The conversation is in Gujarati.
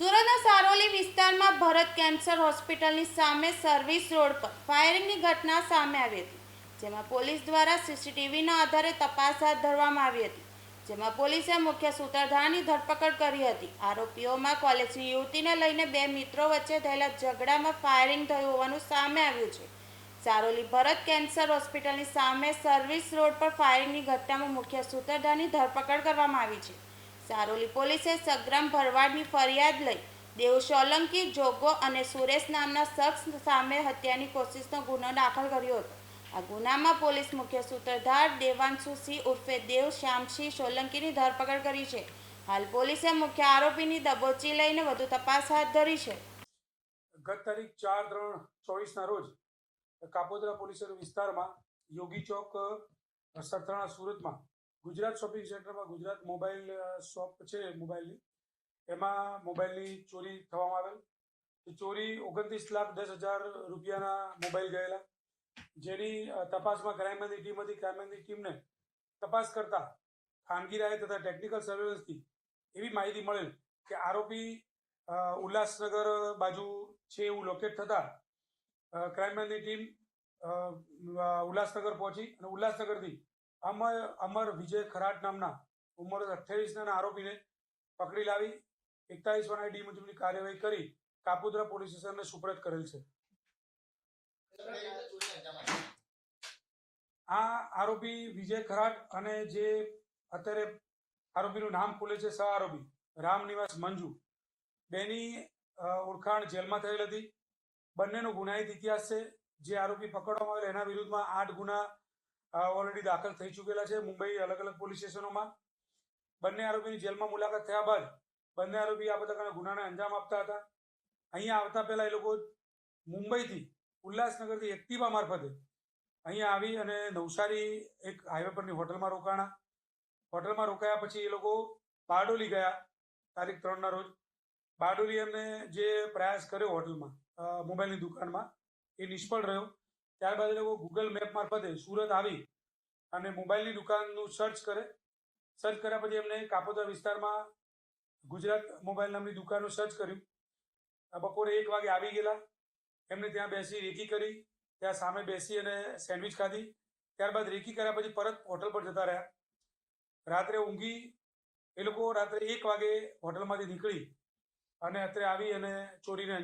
સુરતના સારોલી વિસ્તારમાં ભરત કેન્સર હોસ્પિટલની સામે સર્વિસ રોડ પર ફાયરિંગની ઘટના સામે આવી હતી, જેમાં પોલીસ દ્વારા સીસીટીવીના આધારે તપાસ હાથ ધરવામાં આવી હતી, જેમાં પોલીસે મુખ્ય સૂત્રધારની ધરપકડ કરી હતી. આરોપીઓમાં કોલેજની યુવતીને લઈને બે મિત્રો વચ્ચે થયેલા ઝઘડામાં ફાયરિંગ થયું હોવાનું સામે આવ્યું છે. સારોલી ભરત કેન્સર હોસ્પિટલની સામે સર્વિસ રોડ પર ફાયરિંગની ઘટનામાં મુખ્ય સૂત્રધારની ધરપકડ કરવામાં આવી છે. સારોલી પોલીસે સગ્રામ ભરવાડની ફરિયાદ લઈ દેવ સોલંકી, જોગો અને સુરેશ નામના શખ્સ સામે હત્યાની કોશિશનો ગુનો દાખલ કર્યો હતો. આ ગુનામાં પોલીસ મુખ્ય સૂત્રધાર દેવાંશુસિંહ ઉર્ફે દેવ શ્યામસિંહ સોલંકીની ધરપકડ કરી છે. હાલ પોલીસે મુખ્ય આરોપીની દબોચી લઈને વધુ તપાસ હાથ ધરી છે. ગત તારીખ ચાર ત્રણ ચોવીસના રોજ કાપોદરા પોલીસ વિસ્તારમાં યોગી ચોક સરથાણા સુરતમાં ગુજરાત શોપિંગ સેન્ટરમાં ગુજરાત મોબાઈલ શોપ છે મોબાઈલની. એમાં મોબાઈલની ચોરી થવામાં આવેલ. ચોરી ઓગણત્રીસ લાખ દસ હજાર રૂપિયાના મોબાઈલ ગયેલા. જેની તપાસમાં ક્રાઇમની ટીમ હતી. ક્રાઇમની ટીમને તપાસ કરતા ખાનગી રાય તથા ટેકનિકલ સર્વેલન્સથી એવી માહિતી મળેલ કે આરોપી ઉલ્લાસનગર બાજુ છે એવું લોકેટ થતાં ક્રાઇમની ટીમ ઉલ્લાસનગર પહોંચી અને ઉલ્લાસનગરથી અમર અમર વિજય ખરાટ નામના ઉંમર અઠ્યાવીસના આરોપીને પકડી લાવી, એકતાલીસ વન ડી મુજબની કાર્યવાહી કરી કાપોદ્રા પોલીસ સ્ટેશનને સુપ્રત કરેલ છે. આ આરોપી વિજય ખરાટ અને જે અત્યારે આરોપીનું નામ ખુલે છે સહ આરોપી, રામ નિવાસ મંજુ, બેની ઓળખાણ જેલમાં થયેલ હતી. બંનેનો ગુનાહિત ઇતિહાસ છે. જે આરોપી પકડવામાં આવેલ એના વિરુદ્ધમાં આઠ ગુના ઓલરેડી દાખલ થઈ ચૂકેલા છે મુંબઈ અલગ અલગ પોલીસ સ્ટેશનોમાં. બંને આરોપીની જેલમાં મુલાકાત થયા બાદ બંને આરોપી આ બધા ગુનાને અંજામ આપતા હતા. અહીંયા આવતા પહેલા એ લોકો મુંબઈથી ઉલ્લાસનગરથી એક્ટિવા મારફતે અહીંયા આવી અને નવસારી એક હાઈવે પરની હોટલમાં રોકાણા. હોટલમાં રોકાયા પછી એ લોકો બારડોલી ગયા તારીખ ત્રણના રોજ. બારડોલી એમને જે પ્રયાસ કર્યો હોટલમાં મોબાઈલની દુકાનમાં એ નિષ્ફળ રહ્યો. ત્યારબાદ એ લોકો ગૂગલ મેપ મારફતે સુરત આવી અને મોબાઈલની દુકાનનું સર્ચ કરે. સર્ચ કર્યા પછી એમને કાપોતર વિસ્તારમાં ગુજરાત મોબાઈલ નામની દુકાનનું સર્ચ કર્યું. બપોરે એક વાગે આવી ગયેલા. એમને ત્યાં બેસી રેકી કરી, ત્યાં સામે બેસી અને સેન્ડવિચ ખાધી. ત્યારબાદ રેકી કર્યા પછી પરત હોટલ પર જતા રહ્યા. રાત્રે ઊંઘી, એ લોકો રાત્રે એક વાગે હોટલમાંથી નીકળી અને અત્યારે આવી અને ચોરીને